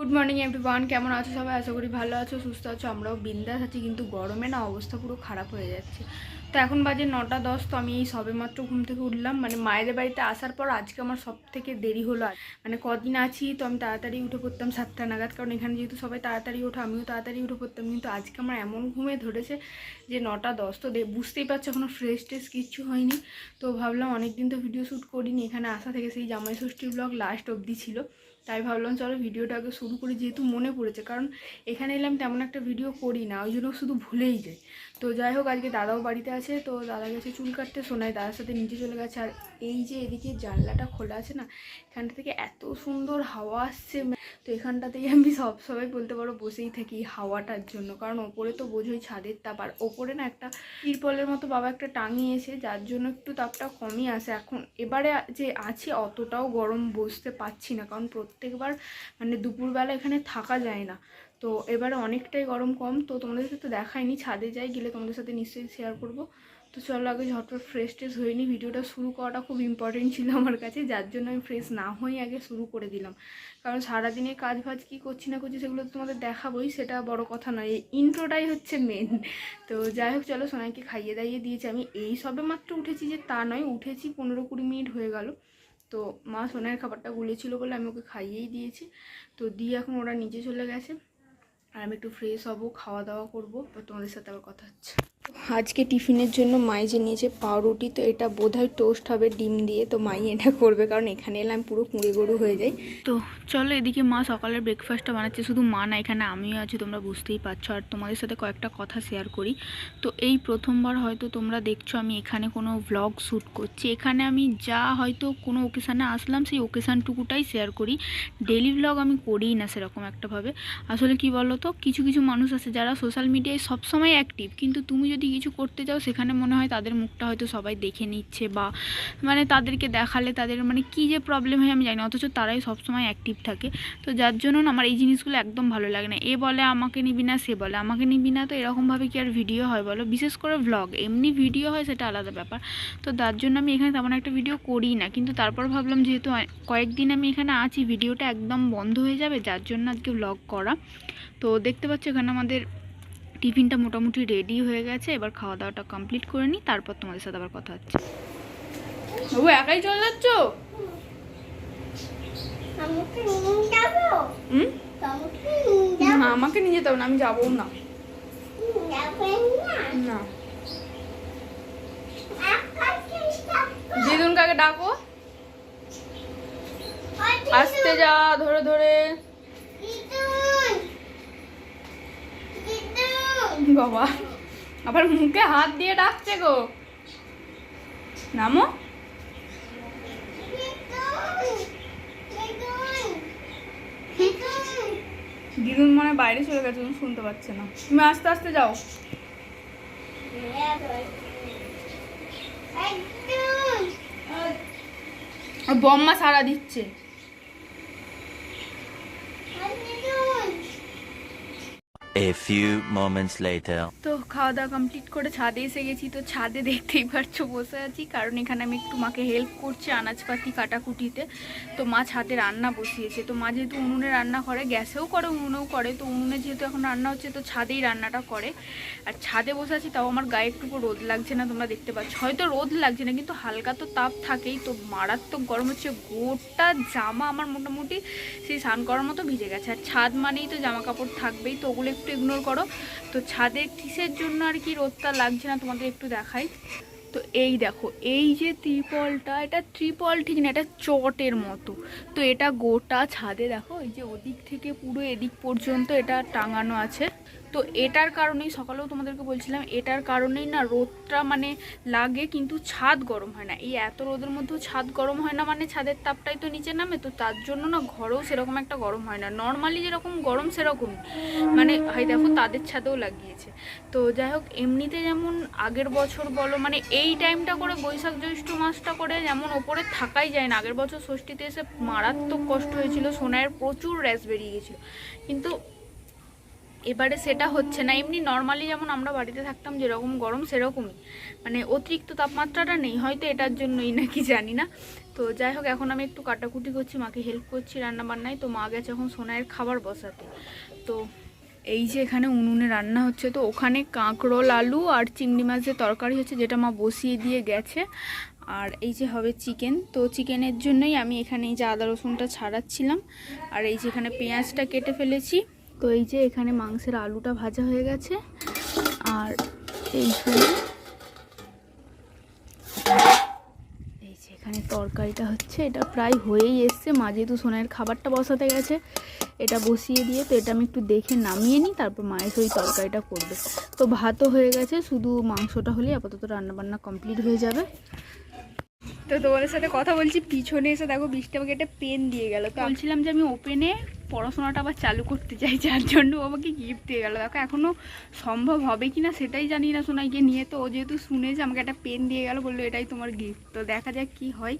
Good morning everyone কেমন আছো সবাই? আশা করি ভালো আছো, সুস্থ আছো। আমরাও বিন্দাস আছি, কিন্তু গরমে না অবস্থা পুরো খারাপ হয়ে যাচ্ছে। তো এখন বাজে নটা দশ, তো আমি এই সবে মাত্র ঘুম থেকে উঠলাম। মানে মায়েদের বাড়িতে আসার পর আজকে আমার সব থেকে দেরি হলো আজ। মানে কদিন আছি, তো আমি তাড়াতাড়ি উঠে পড়তাম সাতটা নাগাদ। কারণ এখানে যেহেতু সবাই তাড়াতাড়ি ওঠে, আমিও তাড়াতাড়ি উঠে পড়তাম। কিন্তু আজকে আমার এমন ঘুমে ধরেছে যে নটা দশ, তো বুঝতেই পারছ এখনও ফ্রেশ ট্রেশ কিচ্ছু হয়নি। তো ভাবলাম অনেকদিন তো ভিডিও শ্যুট করিনি। এখানে আসা থেকে সেই জামাই ষষ্ঠীর ব্লগ লাস্ট অবধি ছিল। তাই ভাবলাম চলো ভিডিওটা আগে শুরু করি, যেহেতু মনে পড়েছে। কারণ এখানে এলাম তেমন একটা ভিডিও করি না, ওই জন্য শুধু ভুলেই যায় তো যাই হোক, আজকে দাদাও বাড়িতে আছে, তো দাদা গেছে চুল কাটতে শোনায় দাদার সাথে নিচে চলে গেছে, আর এই যে এদিকে জানলাটা খোলা আছে না, এখানটা থেকে এত সুন্দর হাওয়া আসছে তো এখানটাতেই আমি সব সবাই বলতে পারো বসেই থাকি হাওয়াটার জন্য, কারণ ওপরে তো বোঝোই ছাদের তাপ, আর ওপরে না একটা তিরপলের মতো বাবা একটা টাঙিয়েছে যার জন্য একটু তাপটা কমই আসে। এখন এবারে যে আছে অতটাও গরম বসতে পারছি না, কারণ প্রত্যেকবার মানে দুপুরবেলা এখানে থাকা যায় না। তো এবারে অনেকটাই গরম কম, তো তোমাদের সাথে তো দেখাইনি, ছাদে যাই গেলে তোমাদের সাথে নিশ্চয়ই শেয়ার করব। তো চলো আগে ঝটপট ফ্রেশ ট্রেশ হয়ে নি ভিডিওটা শুরু করাটা খুব ইম্পর্টেন্ট ছিল আমার কাছে, যার জন্য আমি ফ্রেশ না হয়ে আগে শুরু করে দিলাম। কারণ সারাদিনে কাজ ফাজ কী করছি না করছি সেগুলো তোমাদের দেখাবোই, সেটা বড় কথা নয়। এই ইন্ট্রোটাই হচ্ছে মেন তো যাই হোক, চলো সোনাইকে খাইয়ে দাইয়ে দিয়েছি। আমি এই সবে মাত্র উঠেছি যে তা নয়, উঠেছি পনেরো কুড়ি মিনিট হয়ে গেল। তো মা সোনাইয়ের খাবারটা গুলেছিল বলে আমি ওকে খাইয়েই দিয়েছি। তো দিয়ে এখন ওরা নিচে চলে গেছে। আর আমি একটু ফ্রেশ হব খাওয়া দাওয়া করব তোমাদের সাথে আবার কথা হচ্ছে। আজকে টিফিনের জন্য মাই যে নিয়েছে পাউরুটি, তো এটা বোধহয় টোস্ট হবে, ডিম দিয়ে। তো মাই এটা করবে, কারণ এখানে এলে আমি পুরো কুঁড়ে গরু হয়ে যাই। তো চলো এদিকে মা সকালের ব্রেকফাস্টটা বানাচ্ছে। শুধু মা না, এখানে আমিও আছি, তোমরা বুঝতেই পারছ। আর তোমাদের সাথে কয়েকটা কথা শেয়ার করি। তো এই প্রথমবার হয়তো তোমরা দেখছ, আমি এখানে কোনো ভ্লগ শ্যুট করছি। এখানে আমি যা হয়তো কোনো ওকেশানে আসলাম, সেই ওকেশানটুকুটাই শেয়ার করি। ডেলি ভ্লগ আমি করিই না সেরকম একটাভাবে আসলে কি বলো তো কিছু কিছু মানুষ আছে যারা সোশ্যাল মিডিয়ায় সবসময় অ্যাক্টিভ কিন্তু তুমি যদি কিছু করতে যাও, সেখানে মনে হয় তাদের মুখটা হয়তো সবাই দেখে নিচ্ছে বা মানে তাদেরকে দেখালে তাদের মানে কী যে প্রবলেম হয় আমি জানি না, অথচ তারাই সবসময় অ্যাক্টিভ থাকে। তো যার জন্য আমার এই জিনিসগুলো একদম ভালো লাগে না। এ বলে আমাকে নিবি না, সে বলে আমাকে নিবি না, তো এরকমভাবে কি আর ভিডিও হয় বলো? বিশেষ করে ভ্লগ এমনি ভিডিও হয় সেটা আলাদা ব্যাপার। তো তার জন্য আমি এখানে তেমন একটা ভিডিও করি না। কিন্তু তারপর ভাবলাম যেহেতু কয়েকদিন আমি এখানে আছি ভিডিওটা একদম বন্ধ হয়ে যাবে, যার জন্য আজকে ভ্লগ করা। তো দেখতে পাচ্ছ এখানে আমাদের টিফিনটা মোটামুটি রেডি হয়ে গেছে এবার খাওয়া দাওয়াটা কমপ্লিট করে নিই তারপর তোমাদের সাথে আবার কথা হচ্ছে। ও একাই চলে যাচ্ছ? আমাকে নিয়ে হুম? আমাকে না আমাকে নিয়ে যেতে হবে না আমি যাব না? না। দিদুন কাকে ডাকো। আসতে যা ধরে ধরে দিদুন দিদুন বাবা। আবার মুখে হাত দিয়ে ডাকছে গো। নামো। দিদুন মনে বাইরে চলে গেছে তুমি শুনতে পাচ্ছে না। তুমি আস্তে আস্তে যাও। বম্মা সারা দিচ্ছে দিদুন A few moments later. তো খাওয়া দাওয়া কমপ্লিট করে ছাদে এসে গেছি। তো ছাদে দেখতেই পারছ বসে আছি। কারণ এখানে আমি একটু মাকে হেল্প করছি আনাজপাতি কাটাকুটিতে। তো মা ছাদে রান্না বসিয়েছে। তো মা যেহেতু উনুনে রান্না করে, গ্যাসেও করে, উনুনেও করে। তো উনুনে যেহেতু এখন রান্না হচ্ছে, তো ছাদেই রান্নাটা করে। আর ছাদে বসে আছি, তাও আমার গায়ে একটু রোদ লাগছে না, তোমরা দেখতে পাচ্ছ। হয়তো রোদ লাগছে না, কিন্তু হালকা তো তাপ থাকেই। তো মারাত্মক গরম হচ্ছে। গোটা জামা আমার মোটামুটি সেই স্নান করার মতো ভিজে গেছে। আর ছাদ মানেই তো জামা কাপড় থাকবেই। তো ওগুলো একটু ইগনোর করো। তো ছাদে কিসের জন্য আর কি রোদটা লাগছে না তোমাদের একটু দেখাই। তো এই দেখো, এই যে ত্রিপলটা, এটা ত্রিপল ঠিক না, এটা চটের মতো। তো এটা গোটা ছাদে দেখো, এই যে ওদিক থেকে পুরো এদিক পর্যন্ত এটা টাঙানো আছে। তো এটার কারণেই সকালেও তোমাদেরকে বলছিলাম, এটার কারণেই না রোদটা মানে লাগে কিন্তু ছাদ গরম হয় না। এই এত রোদের মধ্যেও ছাদ গরম হয় না মানে ছাদের তাপটাই তো নিচে নামে, তো তার জন্য না ঘরেও সেরকম একটা গরম হয় না। নর্মালি যেরকম গরম সেরকমই। মানে হয় দেখো তাদের ছাদেও লাগিয়েছে। তো যাই হোক, এমনিতে যেমন আগের বছর বলো মানে এই টাইমটা করে বৈশাখ জ্যৈষ্ঠ মাসটা করে যেমন ওপরে থাকাই যায় না। আগের বছর ষষ্ঠীতে এসে মারাত্মক কষ্ট হয়েছিল সোনায়ের প্রচুর র্যাশ বেরিয়ে গেছিল। কিন্তু এবারে সেটা হচ্ছে না। এমনি নর্মালি যেমন আমরা বাড়িতে থাকতাম যেরকম গরম সেরকমই। মানে অতিরিক্ত তাপমাত্রাটা নেই, হয়তো এটার জন্যই নাকি জানি না। তো যাই হোক, এখন আমি একটু কাটাকুটি করছি, মাকে হেল্প করছি রান্না বান্নায় তো মা গেছে এখন সোনায়ের খাবার বসাতে। তো এই যে এখানে উনুনে রান্না হচ্ছে, তো ওখানে কাঁকরোল, আলু আর চিংড়ি মাছের তরকারি হচ্ছে যেটা মা বসিয়ে দিয়ে গেছে। আর এই যে হবে চিকেন। তো চিকেনের জন্যই আমি এখানে এই যে আদা রসুনটা ছাড়াচ্ছিলাম। আর এই যে এখানে পেঁয়াজটা কেটে ফেলেছি। তো এই যে এখানে মাংসের আলুটা ভাজা হয়ে গেছে। আর এইখানে এই যে এখানে তরকারিটা হচ্ছে, এটা প্রায় হয়েই এসছে। মাঝে তো সোনার খাবারটা বসাতে গেছে। এটা বসিয়ে দিয়ে তো এটা আমি একটু দেখে নামিয়ে নিই, তারপর মায়ের ওই তরকারিটা করবে। তো ভাতও হয়ে গেছে, শুধু মাংসটা হলেই আপাতত রান্নাবান্না কমপ্লিট হয়ে যাবে। তো তোমাদের সাথে কথা বলছি, পিছনে এসে দেখো বৃষ্টি আমাকে একটা পেন দিয়ে গেল। তো বলছিলাম যে আমি ওপেনে পড়াশোনাটা আবার চালু করতে চাই, যার জন্য আমাকে গিফট দিয়ে গেল। দেখো এখনও সম্ভব হবে কি না সেটাই জানি না সোনাইকে নিয়ে তো ও যেহেতু শুনেছে আমাকে একটা পেন দিয়ে গেল, বলল এটাই তোমার গিফট তো দেখা যাক কি হয়।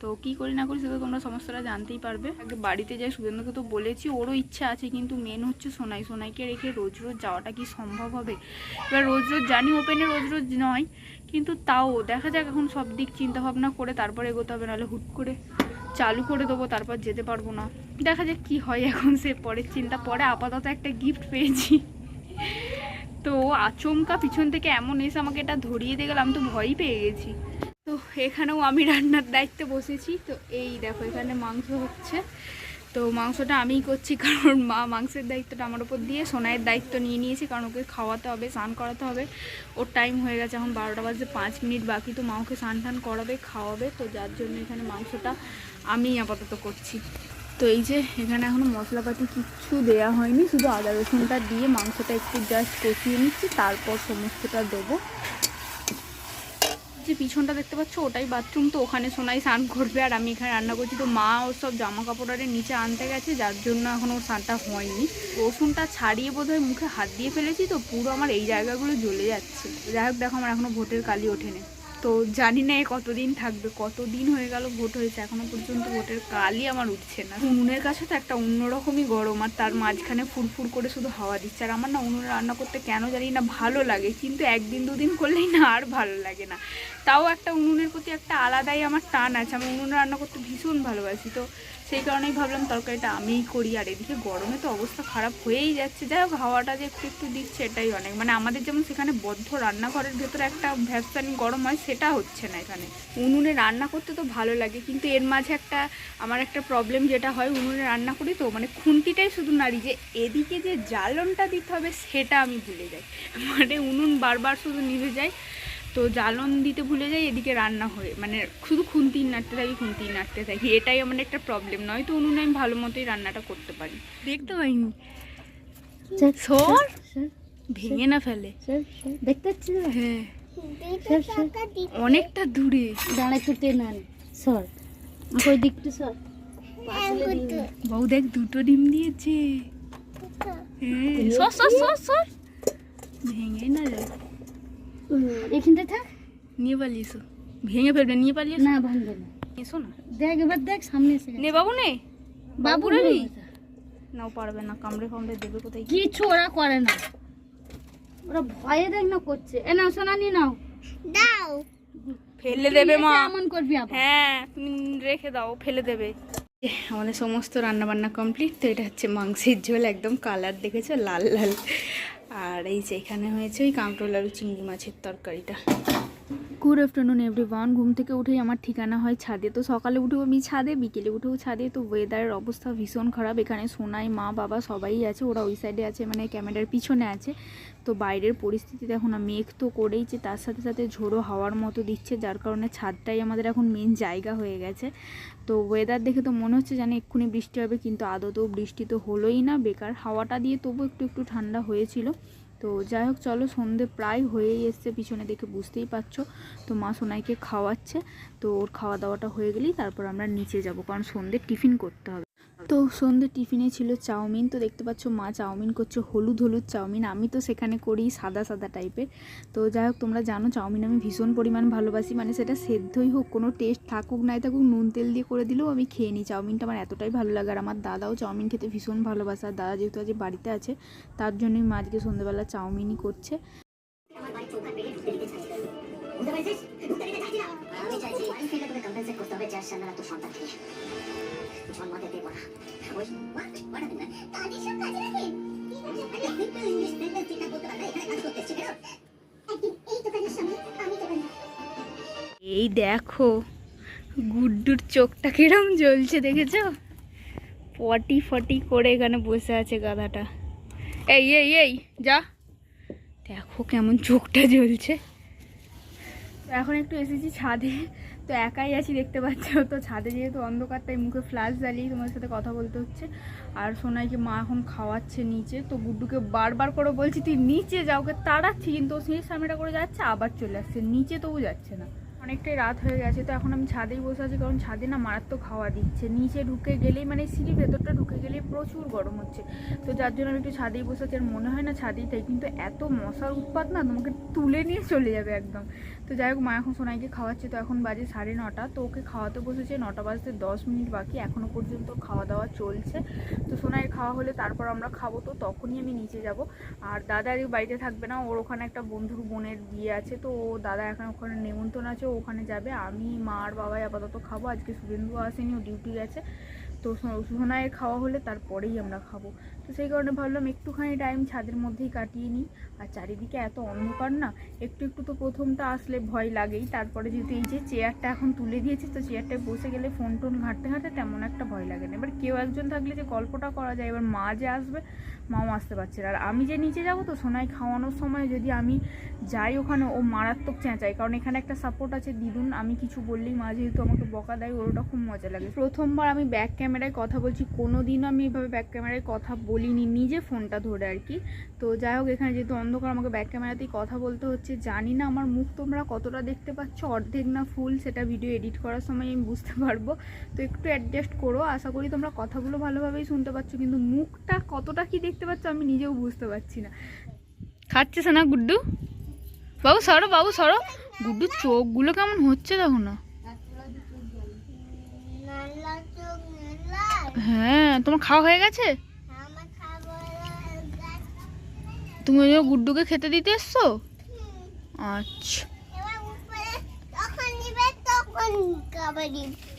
তো কি করি না করি সেটা তোমরা সমস্যাটা জানতেই পারবে। আগে বাড়িতে যাই, সুরেন্দ্রকে তো বলেছি, ওরও ইচ্ছা আছে, কিন্তু মেন হচ্ছে সোনাই। সোনাইকে রেখে রোজ রোজ যাওয়াটা কি সম্ভব হবে? এবার রোজ রোজ জানি ওপেনে রোজ রোজ নয়, কিন্তু তাও দেখা যাক এখন সব দিক চিন্তা ভাবনা করে তারপরে এগোতে হবে, নাহলে হুট করে। চালু করে দেবো, তারপর যেতে পারব না। দেখা যাক কি হয় এখন সে পরের চিন্তা। পরে আপাতত একটা গিফট পেয়েছি। তো আচমকা পিছন থেকে এমন এসে আমাকে এটা ধরিয়ে দিয়ে গেল, আমি তো ভয়ই পেয়ে গেছি। তো এখানেও আমি রান্নার দায়িত্বে বসেছি। তো এই দেখো, এখানে মাংস হচ্ছে। তো মাংসটা আমিই করছি, কারণ মা মাংসের দায়িত্বটা আমার ওপর দিয়ে সোনাইয়ের দায়িত্ব নিয়ে নিয়েছি, কারণ ওকে খাওয়াতে হবে, স্নান করাতে হবে। ওর টাইম হয়ে গেছে, এখন বারোটা বাজে, পাঁচ মিনিট বাকি, তো মা ওকে স্নান টান করাবে, খাওয়াবে। তো যার জন্য এখানে মাংসটা আমি আপাতত করছি। তো এই যে এখানে এখনও মশলাপাতি কিচ্ছু দেওয়া হয়নি, শুধু আদা রসুনটা দিয়ে মাংসটা একটু জাস্ট কষিয়ে নিচ্ছি, তারপর সমস্তটা দেবো। যে পিছনটা দেখতে পাচ্ছ, ওটাই বাথরুম তো ওখানে সোনাই স্নান করবে, আর আমি এখানে রান্না করছি। তো মা ওর সব জামা কাপড়ের নিচে আনতে গেছে, যার জন্য এখন ওর স্নানটা হয়নি। রসুনটা ছাড়িয়ে বোধহয় মুখে হাত দিয়ে ফেলেছি, তো পুরো আমার এই জায়গাগুলো জ্বলে যাচ্ছে। যাই হোক, দেখো আমার এখনও ভোটের কালি ওঠেনি। তো জানি না এ কতদিন থাকবে, কতদিন হয়ে গেল ভোট হয়েছে, এখনও পর্যন্ত ভোটের কালই আমার উঠছে না। উনুনের কাছে তো একটা অন্যরকমই গরম, আর তার মাঝখানে ফুরফুর করে শুধু হাওয়া দিচ্ছে, আর আমার না উনুনে রান্না করতে কেন জানি না ভালো লাগে, কিন্তু একদিন দুদিন করলেই না আর ভালো লাগে না। তাও একটা উনুনের প্রতি একটা আলাদাই আমার টান আছে, আমি উনুনে রান্না করতে ভীষণ ভালোবাসি, তো সেই কারণেই ভাবলাম তরকারিটা আমিই করি। আর এদিকে গরমে তো অবস্থা খারাপ হয়েই যাচ্ছে। যাই হোক, হাওয়াটা যে একটু একটু দিচ্ছে এটাই অনেক। মানে আমাদের যেমন সেখানে বদ্ধ রান্নাঘরের ভেতরে একটা ভ্যাপসানি গরম হয়, সেটা হচ্ছে না এখানে। উনুনে রান্না করতে তো ভালো লাগে, কিন্তু এর মাঝে একটা আমার একটা প্রবলেম যেটা হয়, উনুনে রান্না করি তো মানে খুন্তিটাই শুধু নাড়ি যে এদিকে যে জ্বালনটা দিতে হবে, সেটা আমি ভুলে যাই। মানে উনুন বারবার শুধু নিভে যায়। তো জ্বালন দিতে ভুলে যাই এদিকে রান্না হয়ে মানে শুধু খুন্তি নাড়তে থাকি খুন্তি নাড়তে থাকি। এটাই আমার একটা প্রবলেম নয় তো উনুনে আমি ভালো মতোই রান্নাটা করতে পারি। দেখতে পাইনি। সর? ভেঙে না ফেলে। দেখতে পাচ্ছি হ্যাঁ। অনেকটা দূরে। দাঁড়া একটু টেনে আন সর ওই দিকটা সর বউ দেখ দুটো ডিম দিয়েছে। হ্যাঁ। সর সর সর সর। ভেঙে না যায়। এখানটা থাক। নিয়ে পালিয়েছো ভেঙে ফেলবে নিয়ে পালিয়েছো না ভাঙবে না। এসো না। দেখ এবার দেখ সামনে এসে নে বাবু নে। বাবু রে রে নাও পারবে না কামড়ে ফামড়ে দেবে কোথায়? কিছু ওরা করে না। ওরা ভয়ে দেখ না করছে। এ নাও সোনা নিয়ে নাও। দাও। ফেলে দেবে মা। এসে এমন করবি আবার। হ্যাঁ তুমি রেখে দাও ফেলে দেবে। আমাদের সমস্ত রান্না বান্না কমপ্লিট। তো এটা হচ্ছে মাংসের ঝোল একদম কালার দেখেছ? লাল লাল। আর এই যে এখানে হয়েছে ওই কাঁকরোল চিংড়ি মাছের তরকারিটা। গুড আফটারনুন এভরিওয়ান ঘুম থেকে উঠেই আমার ঠিকানা হয় ছাদে। তো সকালে উঠেও আমি ছাদে, বিকেলে উঠেও ছাদে। তো ওয়েদারের অবস্থা ভীষণ খারাপ। এখানে সোনাই, মা, বাবা সবাই আছে। ওরা ওই সাইডে আছে মানে ক্যামেরার পিছনে আছে। তো বাইরের পরিস্থিতি দেখো না মেঘ তো করেইছে তার সাথে সাথে ঝোড়ো হাওয়ার মতো দিচ্ছে। যার কারণে ছাদটাই আমাদের এখন মেন জায়গা হয়ে গেছে। তো ওয়েদার দেখে তো মনে হচ্ছে জানি এক্ষুনি বৃষ্টি হবে, কিন্তু আদতেও বৃষ্টি তো হলোই না। বেকার হাওয়াটা দিয়ে তবু একটু একটু ঠান্ডা হয়েছিল। তো যাই হোক, চলো সন্ধে প্রায় হয়েই এসছে, পিছনে দেখে বুঝতেই পারছ। তো মা সোনাইকে খাওয়াচ্ছে, তো ওর খাওয়া দাওয়াটা হয়ে গেলেই তারপর আমরা নিচে যাব, কারণ সন্ধে টিফিন করতে হবে। তো সন্ধ্যে টিফিনে ছিল চাউমিন তো দেখতে পাচ্ছ মা চাউমিন করছে হলুদ হলুদ চাউমিন আমি তো সেখানে করি সাদা সাদা টাইপের তো যাই হোক তোমরা জানো চাউমিন আমি ভীষণ পরিমাণ ভালোবাসি মানে সেটা সেদ্ধই হোক কোনো টেস্ট থাকুক নাই থাকুক নুন তেল দিয়ে করে দিলেও আমি খেয়ে নিই চাউমিনটা আমার এতটাই ভালো লাগে আর আমার দাদাও চাউমিন খেতে ভীষণ ভালোবাসে আর দাদা যেহেতু আজ বাড়িতে আছে তার জন্যই মা আজকে সন্ধ্যেবেলা চাউমিনই করছে আমি চাইছি করতে হবে সামনে এই দেখো, গুড্ডুর চোখটা কিরম জ্বলছে দেখেছ? পটি ফটি করে এখানে বসে আছে গাধাটা। এই এই এই, যা। দেখো কেমন চোখটা জ্বলছে। এখন একটু এসেছি ছাদে। তো একাই আছি, দেখতে পাচ্ছ। তো ছাদে যেহেতু অন্ধকার, তাই মুখে ফ্ল্যাশ জ্বালিয়ে তোমার সাথে কথা বলতে হচ্ছে। আর সোনাইকে মা এখন খাওয়াচ্ছে নিচে। তো গুড্ডুকে বারবার করে বলছি, তুই নিচে যাও ওকে তাড়াচ্ছি। কিন্তু সেই সামনেটা করে যাচ্ছে, আবার চলে আসছে। নিচে তবু যাচ্ছে না। অনেকটাই রাত হয়ে গেছে, তো এখন আমি ছাদেই বসে আছি, কারণ ছাদে না মারাত্মক খাওয়া দিচ্ছে। নিচে ঢুকে গেলেই মানে সিঁড়ির ভেতরটা ঢুকে গেলেই প্রচুর গরম হচ্ছে। তো যার জন্য আমি একটু ছাদেই বসে আছি, আর মনে হয় না ছাদেই তাই। কিন্তু এত মশার উৎপাত না, তোমাকে তুলে নিয়ে চলে যাবে একদম। তো যাই হোক, মা এখন সোনাইকে খাওয়াচ্ছে, তো এখন বাজে সাড়ে নটা। তো ওকে খাওয়াতে বসেছে নটা বাজতে দশ মিনিট বাকি এখনও পর্যন্ত খাওয়া দাওয়া চলছে। তো সোনাইয়ের খাওয়া হলে তারপর আমরা খাব, তো তখনই আমি নিচে যাব। আর দাদা আর বাড়িতে থাকবে না, ওর ওখানে একটা বন্ধুর বোনের বিয়ে আছে, তো ও দাদা এখন ওখানে নেমন্তন্ন আছে, ও ওখানে যাবে। আমি, মা আর বাবাই আপাতত খাব, আজকে শুভেন্দু আসেনি, ও ডিউটি গেছে। তো সোনাইয়ের খাওয়া হলে তারপরেই আমরা খাব। সেই কারণে ভাবলাম একটুখানি টাইম ছাদের মধ্যেই কাটিয়ে নিই। আর চারিদিকে এত অন্ধকার না, একটু একটু তো প্রথমটা আসলে ভয় লাগেই। তারপরে যেহেতু এই যে চেয়ারটা এখন তুলে দিয়েছি, তো চেয়ারটায় বসে গেলে ফোন টোন ঘাঁটতে ঘাঁটতে তেমন একটা ভয় লাগে না। এবার কেউ একজন থাকলে যে গল্পটা করা যায়, এবার মা যে আসবে মাও আসতে পারছে আর আমি যে নিচে যাব তো সোনাই খাওয়ানোর সময় যদি আমি যাই ওখানে, ও মারাত্মক চেঁচাই কারণ এখানে একটা সাপোর্ট আছে, দিদুন, আমি কিছু বললেই মা যেহেতু আমাকে বকা দেয়, ওর ওটা খুব মজা লাগে। প্রথমবার আমি ব্যাক ক্যামেরায় কথা বলছি কোনো দিনও আমি এভাবে ব্যাক ক্যামেরায় কথা বলিনি, নিজে ফোনটা ধরে আর কি। তো যাই হোক, এখানে যেহেতু অন্ধকার, আমাকে ব্যাক ক্যামেরাতেই কথা বলতে হচ্ছে। জানি না আমার মুখ তোমরা কতটা দেখতে পাচ্ছ, অর্ধেক না ফুল সেটা ভিডিও এডিট করার সময় আমি বুঝতে পারব। তো একটু অ্যাডজাস্ট করো, আশা করি তোমরা কথাগুলো ভালোভাবেই শুনতে পাচ্ছ, কিন্তু মুখটা কতটা কি দেখতে পাচ্ছ আমি নিজেও বুঝতে পারছি না। খাচ্ছে না গুড্ডু? বাবু সরো বাবু সরো। গুড্ডুর চোখগুলো কেমন হচ্ছে দেখো না। হ্যাঁ তোমার খাওয়া হয়ে গেছে? আমার খাবার গাছ তুমি ওই জন্য গুড্ডুকে খেতে দিতে এসছো? আচ্ছা।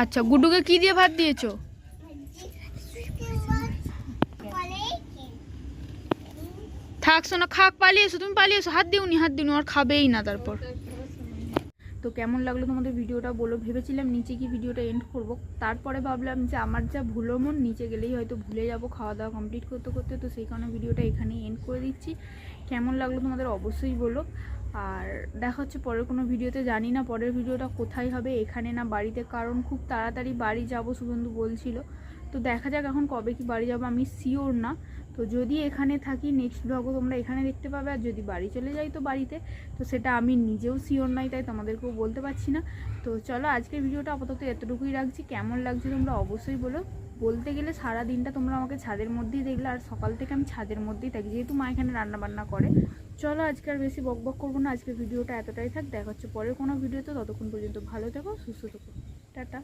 আচ্ছা গুড্ডুকে কি দিয়ে ভাত দিয়েছ? থাক শোনা খাক পালিয়ে এসো তুমি পালিয়ে এসো হাত দিওনি হাত দিওনি আর খাবেই না তারপর। তো কেমন লাগল তোমাদের ভিডিওটা বলো? ভেবেছিলাম নিচে কি ভিডিওটা এন্ড করব। তারপরে ভাবলাম যে আমার যা ভুলো মন, নিচে গেলেই হয়তো ভুলে যাব খাওয়া দাওয়া কমপ্লিট করতে করতে। তো সেই কারণে ভিডিওটা এখানেই এন্ড করে দিচ্ছি। কেমন লাগল তোমাদের অবশ্যই বলো। আর দেখা হচ্ছে পরের কোনো ভিডিওতে, জানি না পরের ভিডিওটা কোথায় হবে, এখানে না বাড়িতে, কারণ খুব তাড়াতাড়ি বাড়ি যাব শুভেন্দু বলছিল। তো দেখা যাক এখন কবে কি বাড়ি যাব, আমি শিওর না। তো যদি এখানে থাকি নেক্সট ব্লগও তোমরা এখানে দেখতে পাবে। আর যদি বাড়ি চলে যাই তো বাড়িতে, তো সেটা আমি নিজেও শিওর নাই তাই তোমাদেরকেও বলতে পারছি না। তো চলো আজকের ভিডিওটা আপাতত এতটুকুই রাখছি। কেমন লাগছে তোমরা অবশ্যই বলো। বলতে গেলে সারা দিনটা তোমরা আমাকে ছাদের মধ্যেই দেখলে, আর সকাল থেকে আমি ছাদের মধ্যেই থাকি, যেহেতু মা এখানে রান্নাবান্না করে। চলো আজকে আর বেশি বক বক করব না আজকের ভিডিওটা এতটাই থাক। দেখা হচ্ছে পরের কোনো ভিডিওতে, ততক্ষণ পর্যন্ত ভালো থেকো, সুস্থ থেকো। টাটা।